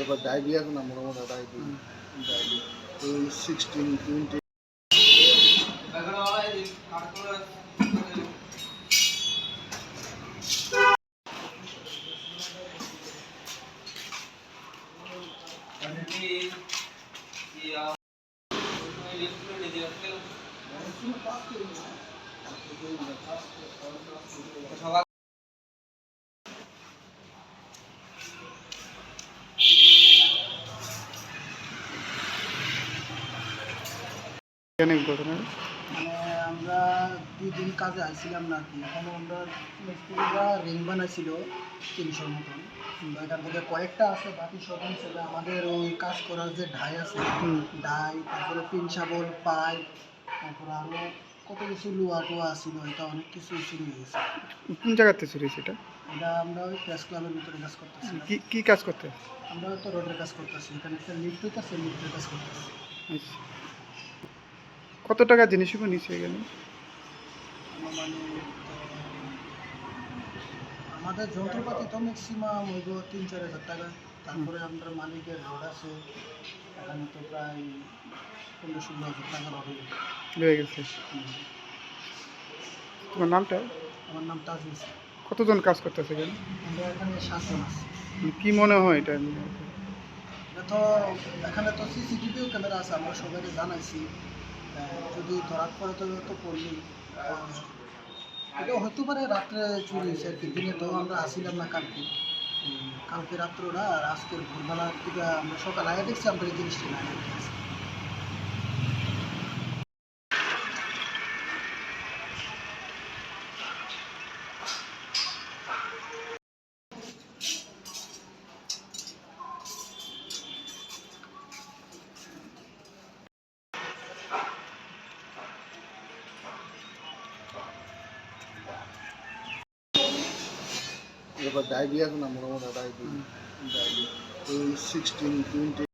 এবার ডায়েরি আছে না মোটামুটি ডায়েরি ডায়েরি ওই সিক্সটিন টোয়েন্টি ঘটনা মানে আমরা দুই দিন কাজে আসছিলাম না কি এখন আমরা মিস্ত্রিরা রিং বানাইছিল মতন। এখান থেকে কয়েকটা আছে বাকি সব ছেলে আমাদের ওই কাজ করার যে ঢাই আছে। ডাই তারপরে পিন পাইপ তারপরে আরও কত কিছু লোয়া টোয়া ছিল এটা অনেক কিছু চুরি হয়ে গেছে। কোন জায়গাতে চুরি সেটা এটা? আমরা ওই প্রেস ক্লাবের ভিতরে কাজ করতেছি। কি কি কাজ করতে? আমরা তো রোডের কাজ করতেছি এখানে একটা লিফট হইতেছে লিফটের কাজ করতেছি। আচ্ছা। কত টাকা জিনিসগুলো নিচে এখানে মানে আমাদের যন্ত্রপাতি তো ম্যাক্সিমাম হইব তিন চার হাজার টাকা। তারপরে আমাদের মালিকের রোড আছে। এখানে তো প্রায় পনেরো ষোলো হাজার টাকা রোড রয়ে গেছে। তোমার নামটা? আমার নাম তাজুল কতজন কাজ করতেছে এখানে? আমরা এখানে সাতজন আছি। কি মনে হয় এটা তো এখানে তো সিসিটিভিও ক্যামেরা আছে আমরা সবাইকে জানাইছি। যদি ধরাত পড়ে তো তো পড়লি এটা হতে পারে, রাত্রে চুরি হয়েছে আর কি, দিনে তো আমরা আসিলাম না কালকে। কালকে ওরা আর আজকের ভোরবেলা থেকে আমরা সকাল আগে দেখছি আমরা এই জিনিসটা না। এবার ডায়েরি আছে না মোটামুটি ডায়েরি ডায়েরি ওই সিক্সটিন টোয়েন্টি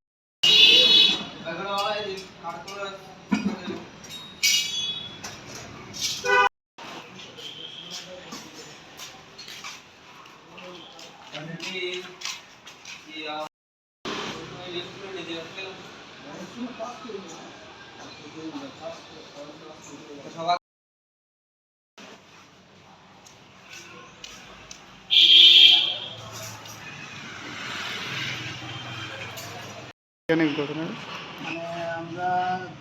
এখানে ঘটনা মানে আমরা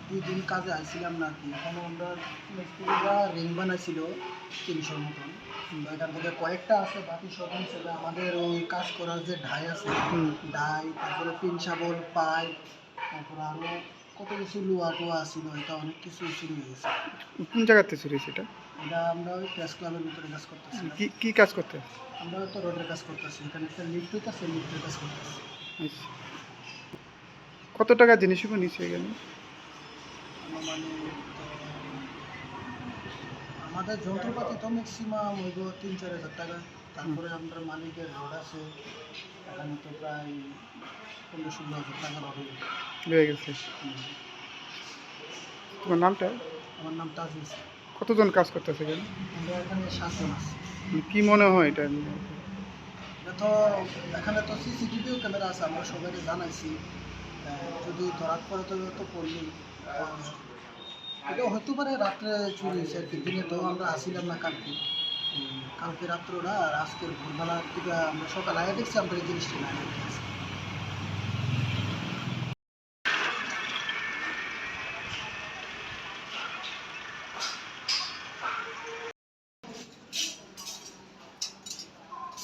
দুই দিন কাজে আসছিলাম না কি এখন আমরা মিস্ত্রিরা রিং বানাইছিল তিনশোর মতন। এখান থেকে কয়েকটা আছে বাকি সব ছেলে আমাদের ওই কাজ করার যে ঢাই আছে। ডাই তারপরে পিন শাবল পাইপ তারপরে আরও কত কিছু লোয়া টোয়া ছিল এটা অনেক কিছু চুরি হয়ে গেছে। কোন জায়গাতে চুরি সেটা এটা? আমরা ওই প্রেস ক্লাবের ভিতরে কাজ করতেছি কি কি কাজ করতে? আমরা তো রোডের কাজ করতেছি এখানে একটা লিফট হইতেছে লিফটের কাজ করতেছি। আচ্ছা। কত টাকা জিনিসগুলো নিচে এখানে মানে আমাদের যন্ত্রপাতি তো ম্যাক্সিমাম হইব তিন চার হাজার টাকা। তারপরে আমাদের মালিকের রোড আছে। এখানে তো প্রায় পনেরো ষোলো হাজার টাকা রোড হইব। গেছে। তোমার নামটা? আমার নাম ইসলাম। কতজন কাজ করতেছে এখানে? আমরা এখানে সাতজন আছি। কি মনে হয় এটা তো এখানে তো সিসিটিভিও ক্যামেরা আছে আমরা সবাইকে জানাইছি। যদি ধরাত পড়ে তো তো পড়লি এটা হতে পারে রাত্রে চুরি হয়েছে আর কি, দিনে তো আমরা আসিলাম না কালকে। কালকে রাত্রে আর আজকের ভোরবেলা আমরা সকাল আগে দেখছি আমরা এই জিনিসটা না